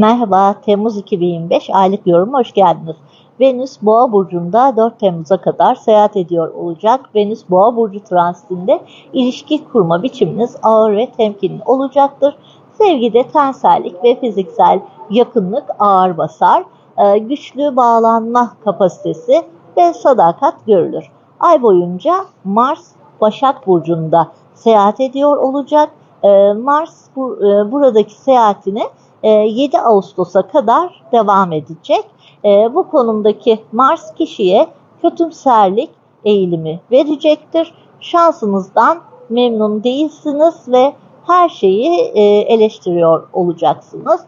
Merhaba, Temmuz 2025 aylık yoruma hoş geldiniz. Venüs Boğa burcunda 4 Temmuz'a kadar seyahat ediyor olacak. Venüs Boğa burcu transitinde ilişki kurma biçiminiz ağır ve temkinli olacaktır. Sevgide tensellik ve fiziksel yakınlık ağır basar. Ee, güçlü bağlanma kapasitesi ve sadakat görülür. Ay boyunca Mars Başak burcunda seyahat ediyor olacak. Ee, Mars e, buradaki seyahatine 7 e, Ağustos'a kadar devam edecek. E, bu konumdaki Mars kişiye kötümserlik eğilimi verecektir. Şansınızdan memnun değilsiniz ve her şeyi e, eleştiriyor olacaksınız.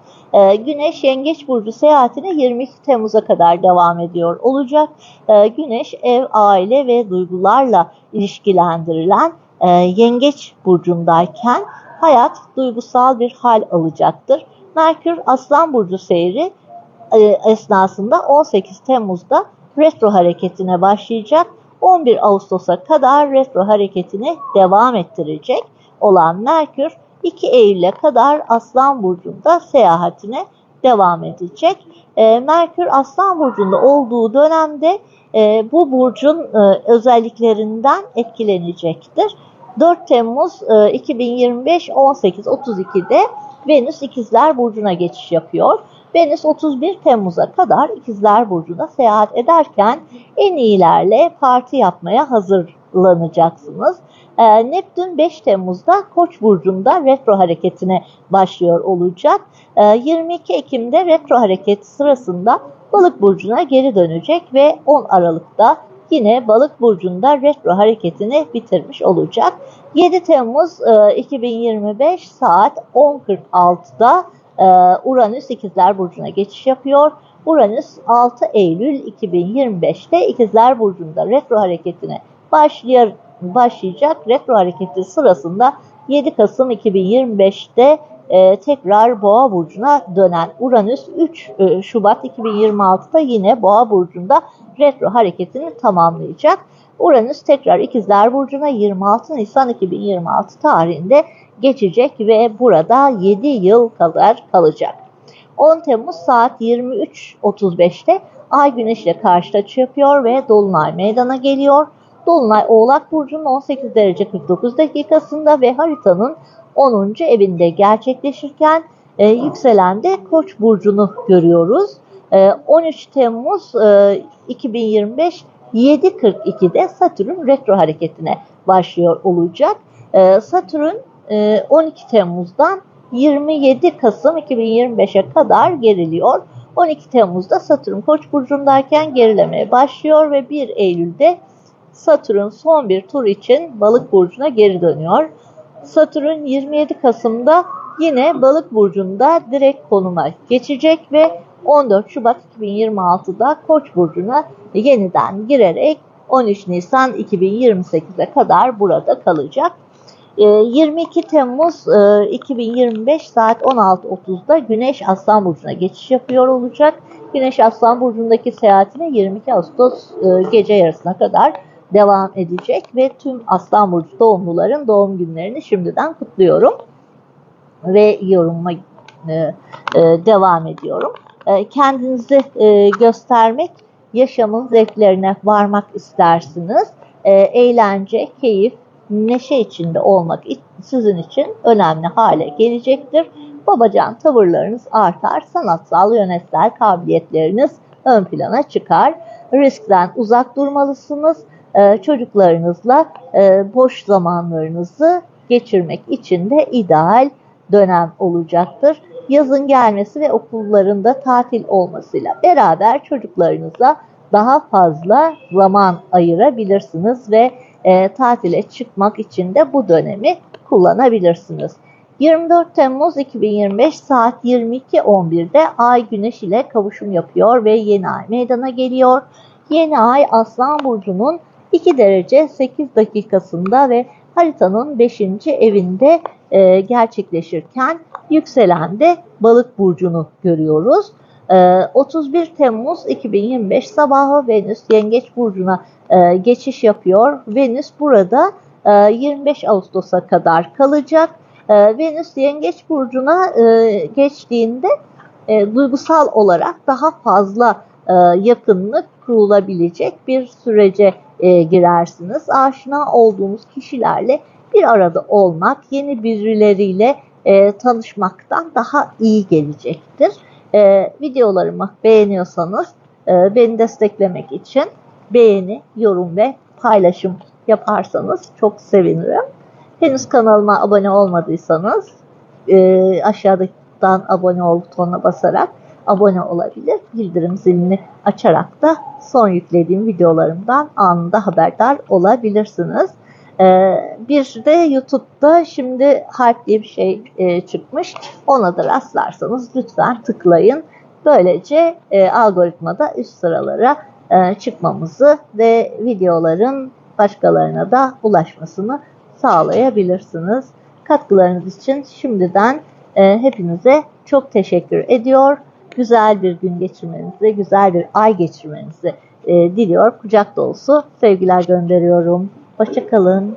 Güneş Yengeç Burcu seyahatine 22 Temmuz'a kadar devam ediyor olacak. Güneş ev, aile ve duygularla ilişkilendirilen Yengeç Burcu'ndayken hayat duygusal bir hal alacaktır. Merkür Aslan Burcu seyri e, esnasında 18 Temmuz'da retro hareketine başlayacak. 11 Ağustos'a kadar retro hareketini devam ettirecek olan Merkür 2 Eylül'e kadar Aslan Burcu'nda seyahatine devam edecek. E, Merkür Aslan Burcu'nda olduğu dönemde e, bu burcun e, özelliklerinden etkilenecektir. 4 Temmuz e, 2025 18.32'de Venüs İkizler Burcu'na geçiş yapıyor. Venüs 31 Temmuz'a kadar İkizler Burcu'na seyahat ederken en iyilerle parti yapmaya hazırlanacaksınız. Ee, Neptün 5 Temmuz'da Koç burcunda retro hareketine başlıyor olacak. Ee, 22 Ekim'de retro hareketi sırasında Balık burcuna geri dönecek ve 10 Aralık'ta yine Balık burcunda retro hareketini bitirmiş olacak. 7 Temmuz 2025 e, saat 10.46'da e, Uranüs İkizler Burcu'na geçiş yapıyor. Uranüs 6 Eylül 2025'te İkizler Burcu'nda retro hareketine başlayacak. Retro hareketi sırasında 7 Kasım 2025'te e, tekrar Boğa Burcu'na dönen Uranüs 3 e, Şubat 2026'da yine Boğa Burcu'nda retro hareketini tamamlayacak. Uranüs tekrar İkizler Burcu'na 26 Nisan 2026 tarihinde geçecek ve burada 7 yıl kadar kalacak. 10 Temmuz saat 23.35'te Ay Güneş ile karşı açı yapıyor ve Dolunay meydana geliyor. Dolunay Oğlak Burcu'nun 18 derece 49 dakikasında ve haritanın 10. evinde gerçekleşirken e, yükselende Koç burcunu görüyoruz. E, 13 Temmuz e, 2025 7.42'de Satürn retro hareketine başlıyor olacak. E, Satürn e, 12 Temmuz'dan 27 Kasım 2025'e kadar geriliyor. 12 Temmuz'da Satürn Koç burcundayken gerilemeye başlıyor ve 1 Eylül'de Satürn son bir tur için Balık burcuna geri dönüyor. Satürn 27 Kasım'da yine Balık burcunda direkt konuma geçecek ve 14 Şubat 2026'da Koç burcuna yeniden girerek 13 Nisan 2028'e kadar burada kalacak. 22 ee, Temmuz 2025 e, saat 16.30'da Güneş Aslan Burcu'na geçiş yapıyor olacak. Güneş Aslan Burcu'ndaki seyahatine 22 Ağustos e, gece yarısına kadar devam edecek ve tüm Aslan Burcu doğumluların doğum günlerini şimdiden kutluyorum ve yorumuma e, devam ediyorum. Kendinizi göstermek, yaşamın zevklerine varmak istersiniz. Eğlence, keyif, neşe içinde olmak sizin için önemli hale gelecektir. Babacan tavırlarınız artar, sanatsal yönetsel kabiliyetleriniz ön plana çıkar. Riskten uzak durmalısınız. Ee, çocuklarınızla e, boş zamanlarınızı geçirmek için de ideal dönem olacaktır. Yazın gelmesi ve okullarında tatil olmasıyla beraber çocuklarınıza daha fazla zaman ayırabilirsiniz ve e, tatile çıkmak için de bu dönemi kullanabilirsiniz. 24 Temmuz 2025 saat 22.11'de Ay Güneş ile kavuşum yapıyor ve yeni ay meydana geliyor. Yeni ay Aslan Burcu'nun 2 derece 8 dakikasında ve haritanın 5. evinde e, gerçekleşirken yükselende balık burcunu görüyoruz. 31 ee, Temmuz 2025 sabahı Venüs Yengeç Burcu'na e, geçiş yapıyor. Venüs burada 25 e, Ağustos'a kadar kalacak. E, Venüs Yengeç Burcu'na geçtiğinde e, duygusal olarak daha fazla e, yakınlık kurulabilecek bir sürece e, girersiniz. Aşina olduğunuz kişilerle bir arada olmak, yeni birileriyle e, tanışmaktan daha iyi gelecektir. E, videolarımı beğeniyorsanız e, beni desteklemek için beğeni, yorum ve paylaşım yaparsanız çok sevinirim. Henüz kanalıma abone olmadıysanız e, aşağıdan abone ol butonuna basarak abone olabilir. Bildirim zilini açarak da son yüklediğim videolarımdan anında haberdar olabilirsiniz. Ee, bir de YouTube'da şimdi Hype diye bir şey e, çıkmış. Ona da rastlarsanız lütfen tıklayın. Böylece e, algoritmada üst sıralara e, çıkmamızı ve videoların başkalarına da ulaşmasını sağlayabilirsiniz. Katkılarınız için şimdiden e, hepinize çok teşekkür ediyor. Güzel bir gün geçirmenizi, güzel bir ay geçirmenizi e, diliyor. Kucak dolusu sevgiler gönderiyorum. Hoşçakalın.